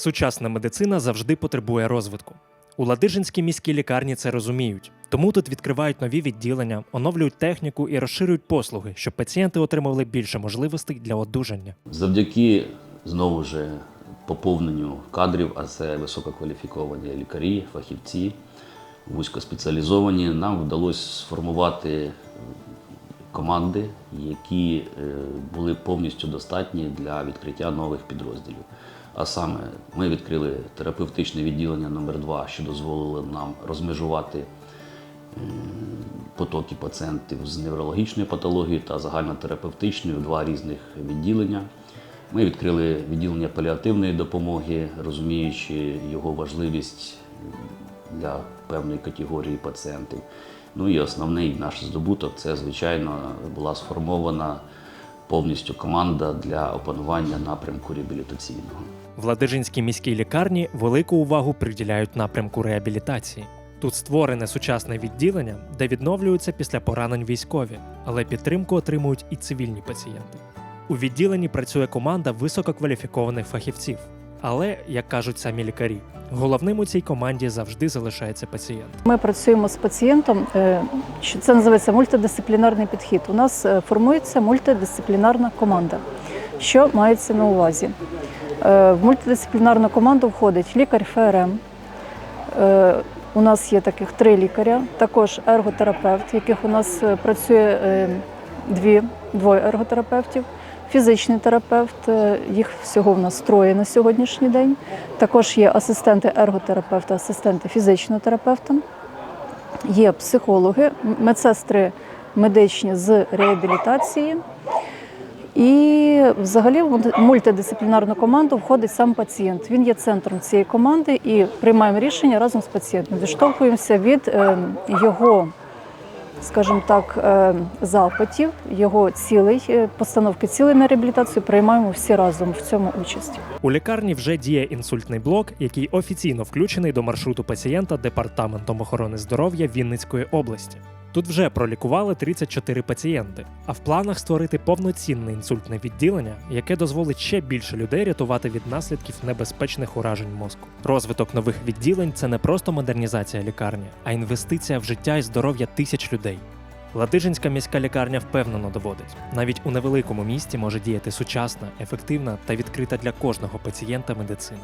Сучасна медицина завжди потребує розвитку. У Ладижинській міській лікарні це розуміють, тому тут відкривають нові відділення, оновлюють техніку і розширюють послуги, щоб пацієнти отримали більше можливостей для одужання. Завдяки знову ж поповненню кадрів, а це висококваліфіковані лікарі, фахівці, вузькоспеціалізовані, нам вдалося сформувати команди, які е, були повністю достатні для відкриття нових підрозділів. А саме ми відкрили терапевтичне відділення номер 2 що дозволило нам розмежувати потоки пацієнтів з неврологічною патологією та загальнотерапевтичною два різних відділення. Ми відкрили відділення паліативної допомоги, розуміючи його важливість для певної категорії пацієнтів. Ну і основний наш здобуток це, звичайно, була сформована повністю команда для опанування напрямку реабілітаційного. В Ладижинській міській лікарні велику увагу приділяють напрямку реабілітації. Тут створене сучасне відділення, де відновлюються після поранень військові, але підтримку отримують і цивільні пацієнти. У відділенні працює команда висококваліфікованих фахівців. Але, як кажуть самі лікарі, головним у цій команді завжди залишається пацієнт. Ми працюємо з пацієнтом. е, що Це називається мультидисциплінарний підхід. У нас е, формується мультидисциплінарна команда. Що мається на увазі? Е, В мультидисциплінарну команду входить лікар ФРМ. е, У нас є таких три лікаря, також ерготерапевт, в яких у нас е, працює дві, двоє ерготерапевтів, фізичний терапевт, їх всього в нас троє на сьогоднішній день. Також є асистенти ерготерапевта, асистенти фізичного терапевта. Є психологи, медсестри медичні з реабілітації. І взагалі в мульти- мультидисциплінарну команду входить сам пацієнт. Він є центром цієї команди і приймаємо рішення разом з пацієнтом. Відштовхуємося від е, його, скажімо так, е, запитів, його цілей, е, постановки цілей на реабілітацію. Приймаємо всі разом в цьому участь. У лікарні вже діє інсультний блок, який офіційно включений до маршруту пацієнта Департаментом охорони здоров'я Вінницької області. Тут вже пролікували 34 пацієнти, а в планах створити повноцінне інсультне відділення, яке дозволить ще більше людей рятувати від наслідків небезпечних уражень мозку. Розвиток нових відділень це не просто модернізація лікарні, а інвестиція в життя і здоров'я тисяч людей. Ладижинська міська лікарня впевнено доводить, навіть у невеликому місті може діяти сучасна, ефективна та відкрита для кожного пацієнта медицина.